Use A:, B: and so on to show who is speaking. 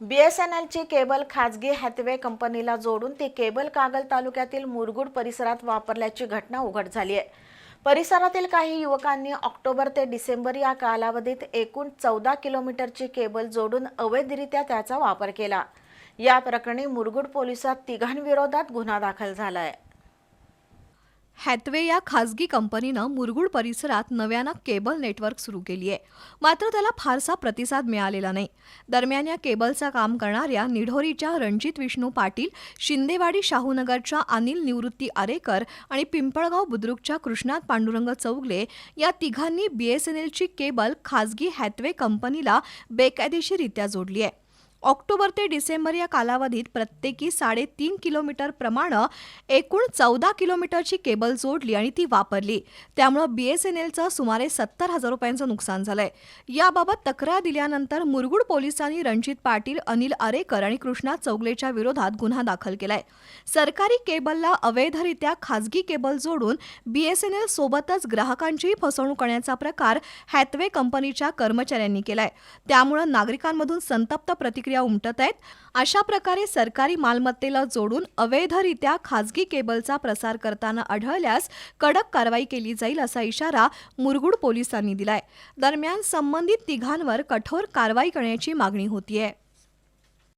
A: बी S N एलची cable खाजगी Hathway कंपनीला जोडून ती केबल कागल तालुक्यातील मुरगुड परिसरात वापरल्याची घटना उघड झाली आहे. परिसरातील काही युवकांनी ऑक्टोबर ते डिसेंबर या कालावधीत एकूण चौदा किलोमीटरची केबल जोडून अवैधरित्या त्याचा वापर केला. या प्रकरणी मुरगुड पोलिसात तिघांविरोधात गुन्हा दाखल झाला आहे.
B: हॅथवे या खासगी कंपनीनं मुरगुड परिसरात नव्यानं केबल नेटवर्क सुरू केली आहे मात्र त्याला फारसा प्रतिसाद मिळालेला नाही. दरम्यान या केबलचं काम करणाऱ्या निढोरीच्या रणजित विष्णू पाटील शिंदेवाडी शाहूनगरच्या अनिल निवृत्ती आरेकर आणि पिंपळगाव बुद्रुकच्या कृष्णात पांडुरंग चौगले या तिघांनी बीएसएनएलची केबल खासगी हॅथवे कंपनीला बेकायदेशीररित्या जोडली आहे ऑक्टोबर ते डिसेंबर या कालावधीत प्रत्येकी साडेतीन किलोमीटर प्रमाणे एकूण चौदा किलोमीटरची केबल जोडली आणि ती वापरली. त्यामुळं बी एस एन एलचं सुमारे सत्तर हजार रुपयांचं नुकसान झालंय. याबाबत तक्रार दिल्यानंतर मुरगुड पोलिसांनी रणजित पाटील अनिल आरेकर आणि कृष्णा चौगलेच्या विरोधात गुन्हा दाखल केलाय. सरकारी केबलला अवैधरित्या खासगी केबल जोडून बी एस एन सोबतच ग्राहकांचीही फसवणूक करण्याचा प्रकार हॅथवे कंपनीच्या कर्मचाऱ्यांनी केलाय. त्यामुळं नागरिकांमधून संतप्त प्रतिक्रिया उमटत आहेत. अशा प्रकारे सरकारी मालमत्तेला जोडून अवैधरित्या खासगी केबलचा प्रसार करताना आढळल्यास कडक कारवाई केली जाईल असा इशारा मुरगुड पोलिसांनी दिलाय. दरम्यान संबंधित तिघांवर कठोर कारवाई करण्याची मागणी होतीये.